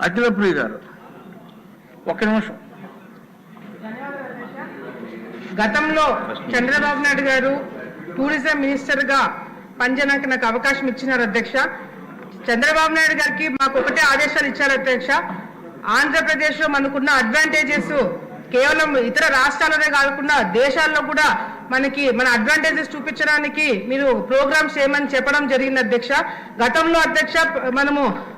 అఖిలప్రియ గారు. ఒక్క నిమిషం. గతంలో చంద్రబాబు నాయుడు గారు టూరిజం మినిస్టర్గా పనిచేయడానికి నాకు అవకాశం ఇచ్చినారు అధ్యక్ష. చంద్రబాబు నాయుడు గారికి మాకు ఒకటే ఆదేశాలు ఇచ్చారు అధ్యక్ష. ఆంధ్రప్రదేశ్లో మనకున్న అడ్వాంటేజెస్ కేవలం ఇతర రాష్ట్రాలనే కాకుండా దేశాల్లో కూడా మనకి మన అడ్వాంటేజెస్ చూపించడానికి మీరు ప్రోగ్రామ్స్ చేయమని చెప్పడం జరిగింది అధ్యక్ష. గతంలో అధ్యక్ష మనము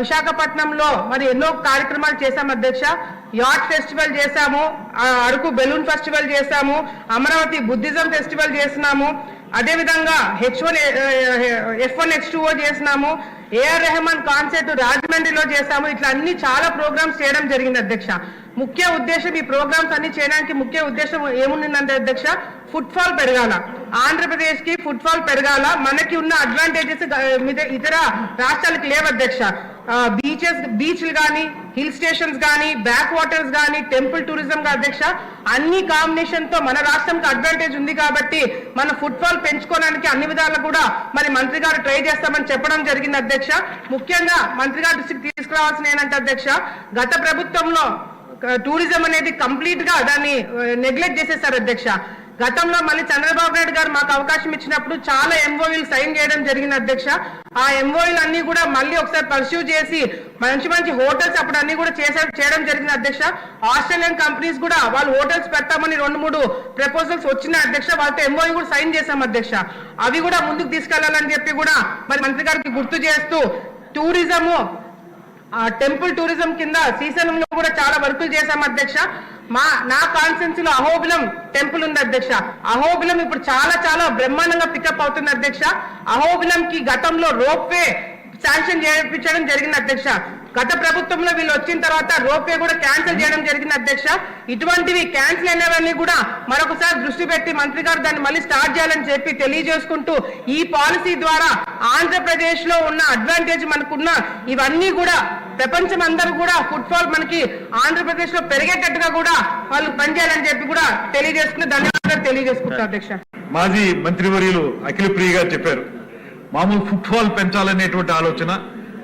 విశాఖపట్నంలో మరి ఎన్నో కార్యక్రమాలు చేశాము అధ్యక్ష. యాట్ ఫెస్టివల్ చేశాము అరకు బెలూన్ ఫెస్టివల్ చేశాము అమరావతి బుద్ధిజం ఫెస్టివల్ చేసినాము అదే విధంగా H one F one H two చేసినాము ఏఆర్ రెహమాన్ కాన్సర్ట్ రాజమండ్రిలో చేశాము ఇట్లా అన్ని చాలా ప్రోగ్రామ్స్ చేయడం జరిగింది అధ్యక్ష. ముఖ్య ఉద్దేశం ఈ ప్రోగ్రామ్స్ అన్ని చేయడానికి ముఖ్య ఉద్దేశం ఏముండిందంటే అధ్యక్ష ఫుట్ఫాల్ పెరగాల. ఆంధ్రప్రదేశ్కి ఫుట్ఫాల్ పెరగాల. మనకి ఉన్న అడ్వాంటేజెస్ ఇతర రాష్ట్రాలకు లేవు అధ్యక్ష. బీచెస్ బీచ్లు కానీ హిల్ స్టేషన్స్ కానీ బ్యాక్ వాటర్స్ కానీ టెంపుల్ టూరిజం అధ్యక్ష అన్ని కాంబినేషన్తో మన రాష్ట్రంకి అడ్వాంటేజ్ ఉంది కాబట్టి మన ఫుట్ఫాల్ పెంచుకోవడానికి అన్ని విధాలు కూడా మరి మంత్రి గారు ట్రై చేస్తామని చెప్పడం జరిగింది అధ్యక్ష. ముఖ్యంగా మంత్రి గారి దృష్టికి తీసుకురావాల్సిన ఏంటంటే అధ్యక్ష గత ప్రభుత్వంలో టూరిజం అనేది కంప్లీట్గా దాన్ని నెగ్లెక్ట్ చేసేసారు అధ్యక్ష. గతంలో మళ్ళీ చంద్రబాబు నాయుడు గారు మాకు అవకాశం ఇచ్చినప్పుడు చాలా ఎంఓఈలు సైన్ చేయడం జరిగింది అధ్యక్ష. ఆ ఎంఓఈలు అన్ని కూడా మళ్ళీ ఒకసారి పర్స్యూ చేసి మంచి మంచి హోటల్స్ అప్పుడు అన్ని కూడా చేసే చేయడం జరిగింది అధ్యక్ష. ఆస్ట్రేలియన్ కంపెనీస్ కూడా వాళ్ళు హోటల్స్ పెడతామని రెండు మూడు ప్రపోజల్స్ వచ్చినాయి అధ్యక్ష. వాళ్ళతో ఎంఓఈ కూడా సైన్ చేశాం అధ్యక్ష. అవి కూడా ముందుకు తీసుకెళ్ళాలని చెప్పి కూడా మరి మంత్రి గారికి గుర్తు చేస్తూ టూరిజము టెంపుల్ టూరిజం కింద శ్రీశైలంలో కూడా చాలా వర్కులు చేశాం అధ్యక్ష. మా నా కాన్స్టెన్సీ లో అహోబిలం టెంపుల్ ఉంది అధ్యక్ష. అహోబిలం ఇప్పుడు చాలా చాలా బ్రహ్మాండంగా పికప్ అవుతుంది అధ్యక్ష. అహోబిలం కి గతంలో రోప్ వే శాంక్షన్ చేయించడం జరిగింది అధ్యక్ష. గత ప్రభుత్వంలో వీళ్ళు వచ్చిన తర్వాత రోప్వే కూడా క్యాన్సిల్ చేయడం జరిగింది అధ్యక్ష. ఇటువంటివి క్యాన్సిల్ అయినవన్నీ కూడా మరొకసారి దృష్టి పెట్టి మంత్రి గారు దాన్ని మళ్ళీ స్టార్ట్ చేయాలని చెప్పి తెలియజేసుకుంటూ ఈ పాలసీ ద్వారా ఆంధ్రప్రదేశ్లో ఉన్న అడ్వాంటేజ్ మనకున్న ఇవన్నీ కూడా ప్రపంచం అందరూ కూడా ఫుట్బాల్ మనకి ఆంధ్రప్రదేశ్లో పెరిగేటట్టుగా కూడా వాళ్ళు పనిచేయాలని చెప్పి కూడా తెలియజేసుకుని ధన్యవాదాలు తెలియజేసుకుంటారు అధ్యక్ష. మాజీ మంత్రివర్యులు అఖిల ప్రియ గారు చెప్పారు మామూలు ఫుట్బాల్ పెంచాలనేటువంటి ఆలోచన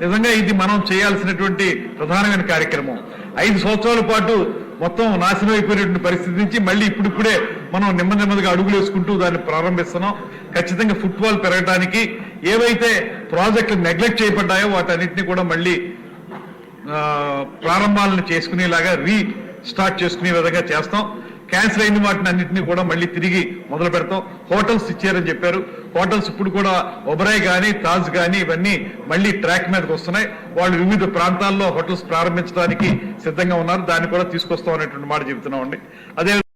నిజంగా ఇది మనం చేయాల్సినటువంటి ప్రధానమైన కార్యక్రమం. ఐదు సంవత్సరాల పాటు మొత్తం నాశనం అయిపోయినటువంటి పరిస్థితి నుంచి మళ్ళీ ఇప్పుడిప్పుడే మనం నెమ్మది నెమ్మదిగా అడుగులు వేసుకుంటూ దాన్ని ప్రారంభిస్తున్నాం. ఖచ్చితంగా ఫుట్బాల్ పెరగడానికి ఏవైతే ప్రాజెక్టులు నెగ్లెక్ట్ చేయబడ్డాయో వాటన్నిటిని కూడా మళ్ళీ ప్రారంభాలను చేసుకునేలాగా రీ స్టార్ట్ చేసుకునే విధంగా చేస్తాం. క్యాన్సిల్ అయిన వాటిని అన్నింటినీ కూడా మళ్ళీ తిరిగి మొదలు పెడతాం. హోటల్స్ ఇచ్చారని చెప్పారు. హోటల్స్ ఇప్పుడు కూడా ఒబరాయ్ కానీ తాజ్ కానీ ఇవన్నీ మళ్ళీ ట్రాక్ మీదకి వస్తున్నాయి. వాళ్ళు వివిధ ప్రాంతాల్లో హోటల్స్ ప్రారంభించడానికి సిద్ధంగా ఉన్నారు. దాన్ని కూడా తీసుకొస్తాం అనేటువంటి మాట చెబుతున్నామండి. అదే